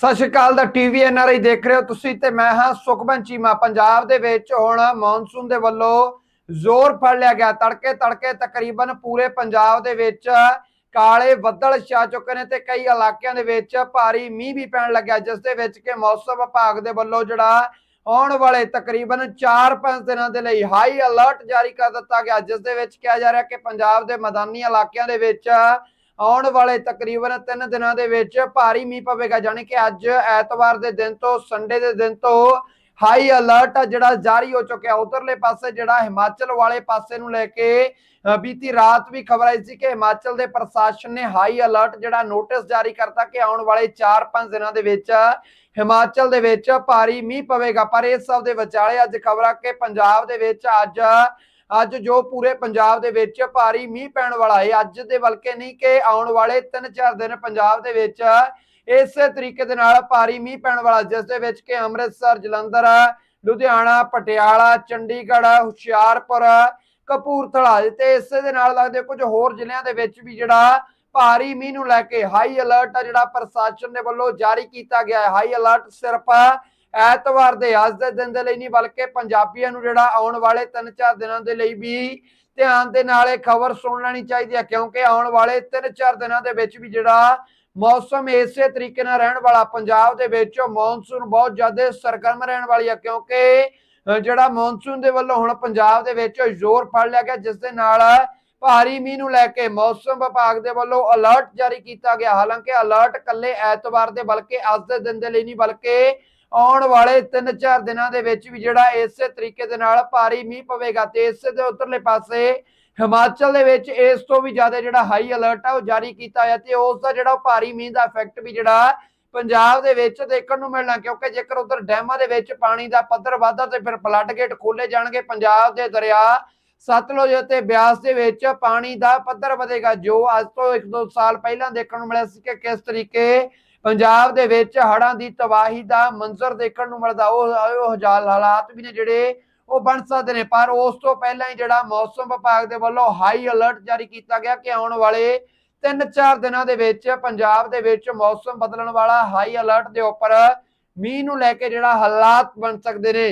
ਸਤਿ ਸ਼੍ਰੀ ਅਕਾਲ ਦਾ TV NRI ਦੇਖ ਰਹੇ ਹੋ ਤੁਸੀਂ ਤੇ ਮੈਂ ਹਾਂ ਸੁਖਮਨ ਚੀਮਾ। ਪੰਜਾਬ ਦੇ ਵਿੱਚ ਹੁਣ ਮੌਨਸੂਨ ਦੇ ਵੱਲੋਂ ਜ਼ੋਰ ਫੜ ਲਿਆ ਗਿਆ। ਤੜਕੇ ਤੜਕੇ ਤਕਰੀਬਨ ਪੂਰੇ ਪੰਜਾਬ ਦੇ ਵਿੱਚ ਕਾਲੇ ਬੱਦਲ ਛਾ ਚੁੱਕੇ ਨੇ ਤੇ ਕਈ ਇਲਾਕਿਆਂ ਦੇ ਵਿੱਚ ਭਾਰੀ ਮੀਂਹ ਵੀ ਪੈਣ ਲੱਗਿਆ, ਜਿਸ ਦੇ ਵਿੱਚ ਕਿ ਮੌਸਮ ਵਿਭਾਗ ਦੇ ਵੱਲੋਂ ਜਿਹੜਾ ਆਉਣ ਵਾਲੇ ਤਕਰੀਬਨ 4-5 ਦਿਨਾਂ ਦੇ ਲਈ ਹਾਈ ਅਲਰਟ ਜਾਰੀ ਕਰ ਦਿੱਤਾ ਗਿਆ, ਜਿਸ ਦੇ ਵਿੱਚ ਕਿਹਾ ਜਾ ਰਿਹਾ ਕਿ ਪੰਜਾਬ ਦੇ ਮੈਦਾਨੀ ਇਲਾਕਿਆਂ ਦੇ ਵਿੱਚ ਆਉਣ ਵਾਲੇ ਤਕਰੀਬਨ 3 ਦਿਨਾਂ ਦੇ ਵਿੱਚ ਭਾਰੀ ਮੀਂਹ ਪਵੇਗਾ ਯਾਨੀ ਕਿ ਅੱਜ ਐਤਵਾਰ ਦੇ ਦਿਨ ਤੋਂ ਸੰਡੇ ਦੇ ਦਿਨ ਤੋਂ ਹਾਈ ਅਲਰਟ ਜਿਹੜਾ ਜਾਰੀ ਹੋ ਚੁੱਕਿਆ। ਉਧਰਲੇ ਪਾਸੇ ਜਿਹੜਾ ਹਿਮਾਚਲ ਵਾਲੇ ਪਾਸੇ ਨੂੰ ਲੈ ਕੇ ਬੀਤੀ ਰਾਤ ਵੀ ਖਬਰ ਆਈ ਸੀ ਕਿ ਹਿਮਾਚਲ ਦੇ ਪ੍ਰਸ਼ਾਸਨ ਨੇ ਹਾਈ ਅਲਰਟ ਜਿਹੜਾ ਨੋਟਿਸ ਜਾਰੀ ਕਰਤਾ ਕਿ ਆਉਣ ਵਾਲੇ 4-5 ਦਿਨਾਂ ਦੇ ਵਿੱਚ ਹਿਮਾਚਲ ਦੇ ਵਿੱਚ ਭਾਰੀ ਮੀਂਹ ਪਵੇਗਾ। ਪਰ ਇਸ ਸਭ ਦੇ ਵਿਚਾਲੇ ਅੱਜ ਖਬਰ ਆ ਕਿ ਪੰਜਾਬ ਦੇ ਵਿੱਚ ਅੱਜ ਅੱਜ ਜੋ ਪੂਰੇ ਪੰਜਾਬ ਦੇ ਵਿੱਚ ਭਾਰੀ ਮੀਂਹ ਪੈਣ ਵਾਲਾ ਹੈ, ਅੱਜ ਦੇ ਬਲਕਿ ਨਹੀਂ ਕਿ ਆਉਣ ਵਾਲੇ 3-4 ਦਿਨ ਪੰਜਾਬ ਦੇ ਵਿੱਚ ਇਸੇ ਤਰੀਕੇ ਦੇ ਨਾਲ ਭਾਰੀ ਮੀਂਹ ਪੈਣ ਵਾਲਾ, ਜਿਸ ਦੇ ਵਿੱਚ ਕਿ ਅੰਮ੍ਰਿਤਸਰ, ਜਲੰਧਰ, ਲੁਧਿਆਣਾ, ਪਟਿਆਲਾ, ਚੰਡੀਗੜ੍ਹ, ਹੁਸ਼ਿਆਰਪੁਰ, ਕਪੂਰਥਲਾ ਤੇ ਇਸੇ ਦੇ ਨਾਲ ਲੱਗਦੇ ਕੁਝ ਹੋਰ ਜ਼ਿਲ੍ਹਿਆਂ ਦੇ ਵਿੱਚ ਵੀ ਜਿਹੜਾ ਭਾਰੀ ਮੀਂਹ ਨੂੰ ਲੈ ਕੇ ਹਾਈ ਅਲਰਟ ਜਿਹੜਾ ਪ੍ਰਸ਼ਾਸਨ ਦੇ ਵੱਲੋਂ ਜਾਰੀ ਕੀਤਾ ਗਿਆ ਹੈ। ਹਾਈ ਅਲਰਟ ਸਿਰਫ ਐਤਵਾਰ ਦੇ ਅੱਜ ਦੇ ਦਿਨ ਦੇ ਲਈ ਨਹੀਂ, ਬਲਕਿ ਪੰਜਾਬੀਆਂ ਨੂੰ ਜਿਹੜਾ ਆਉਣ ਵਾਲੇ 3-4 ਦਿਨਾਂ ਦੇ ਲਈ ਵੀ ਧਿਆਨ ਦੇ ਨਾਲ ਇਹ ਖਬਰ ਸੁਣ ਲੈਣੀ ਚਾਹੀਦੀ ਹੈ, ਕਿਉਂਕਿ ਆਉਣ ਵਾਲੇ 3-4 ਦਿਨਾਂ ਦੇ ਵਿੱਚ ਵੀ ਜਿਹੜਾ ਮੌਸਮ ਇਸੇ ਤਰੀਕੇ ਨਾਲ ਰਹਿਣ ਵਾਲਾ, ਪੰਜਾਬ ਦੇ ਵਿੱਚ ਮੌਨਸੂਨ ਬਹੁਤ ਜ਼ਿਆਦਾ ਸਰਗਰਮ ਰਹਿਣ ਵਾਲੀ ਹੈ, ਕਿਉਂਕਿ ਜਿਹੜਾ ਮੌਨਸੂਨ ਦੇ ਵੱਲੋਂ ਹੁਣ ਪੰਜਾਬ ਦੇ ਵਿੱਚ ਜ਼ੋਰ ਫੜ ਲਿਆ ਗਿਆ, ਜਿਸ ਦੇ ਨਾਲ ਭਾਰੀ ਮੀਂਹ ਨੂੰ ਲੈ ਕੇ ਮੌਸਮ ਵਿਭਾਗ ਦੇ ਵੱਲੋਂ ਅਲਰਟ ਜਾਰੀ ਕੀਤਾ ਗਿਆ। ਹਾਲਾਂਕਿ ਅਲਰਟ ਕੱਲੇ ਐਤਵਾਰ ਦੇ, ਬਲਕਿ ਅੱਜ ਦੇ ਦਿਨ ਦੇ ਲਈ ਨਹੀਂ, ਬਲਕਿ ਆਉਣ ਵਾਲੇ 3-4 ਦਿਨਾਂ ਦੇ ਵਿੱਚ ਵੀ ਜਿਹੜਾ ਇਸੇ ਤਰੀਕੇ ਦੇ ਨਾਲ ਭਾਰੀ ਮੀਂਹ ਪਵੇਗਾ ਤੇ ਇਸੇ ਦੇ ਉਤਰਲੇ ਪਾਸੇ ਹਿਮਾਚਲ ਦੇ ਵਿੱਚ ਇਸ ਤੋਂ ਵੀ ਜ਼ਿਆਦਾ ਜਿਹੜਾ ਹਾਈ ਅਲਰਟ ਆ ਉਹ ਜਾਰੀ ਕੀਤਾ ਹੋਇਆ ਤੇ ਉਸ ਦਾ ਜਿਹੜਾ ਉਹ ਭਾਰੀ ਮੀਂਹ ਦਾ ਇਫੈਕਟ ਵੀ ਜਿਹੜਾ ਪੰਜਾਬ ਦੇ ਵਿੱਚ ਦੇਖਣ ਨੂੰ ਮਿਲਣਾ ਕਿਉਂਕਿ ਜੇਕਰ ਉਧਰ ਡੈਮਾਂ ਦੇ ਵਿੱਚ ਪਾਣੀ ਦਾ ਪੱਧਰ ਵਧਦਾ ਤੇ ਫਿਰ ਫਲੱਡ ਗੇਟ ਖੋਲੇ ਜਾਣਗੇ ਪੰਜਾਬ ਦੇ ਦਰਿਆ ਸਤਲੁਜ ਅਤੇ ਬਿਆਸ ਦੇ ਵਿੱਚ ਪਾਣੀ ਦਾ ਪੱਧਰ ਵਧੇਗਾ, ਜੋ ਅੱਜ ਤੋਂ 1-2 ਸਾਲ ਪਹਿਲਾਂ ਦੇਖਣ ਨੂੰ ਮਿਲਿਆ ਸੀ ਕਿ ਕਿਸ ਤਰੀਕੇ ਪੰਜਾਬ ਦੇ ਵਿੱਚ ਹੜ੍ਹਾਂ ਦੀ ਤਬਾਹੀ ਦਾ ਮੰਜ਼ਰ ਦੇਖਣ ਨੂੰ ਮਿਲਦਾ। ਉਹ ਹਜ਼ਾਲ ਹਾਲਾਤ ਵੀ ਨੇ ਜਿਹੜੇ ਉਹ ਬਣ ਸਕਦੇ ਨੇ, ਪਰ ਉਸ ਤੋਂ ਪਹਿਲਾਂ ਹੀ ਜਿਹੜਾ ਮੌਸਮ ਵਿਭਾਗ ਦੇ ਵੱਲੋਂ ਹਾਈ ਅਲਰਟ ਜਾਰੀ ਕੀਤਾ ਗਿਆ ਕਿ ਆਉਣ ਵਾਲੇ 3-4 ਦਿਨਾਂ ਦੇ ਵਿੱਚ ਪੰਜਾਬ ਦੇ ਵਿੱਚ ਮੌਸਮ ਬਦਲਣ ਵਾਲਾ ਹਾਈ ਅਲਰਟ ਦੇ ਉੱਪਰ ਮੀਂਹ ਨੂੰ ਲੈ ਕੇ ਜਿਹੜਾ ਹਾਲਾਤ ਬਣ ਸਕਦੇ ਨੇ।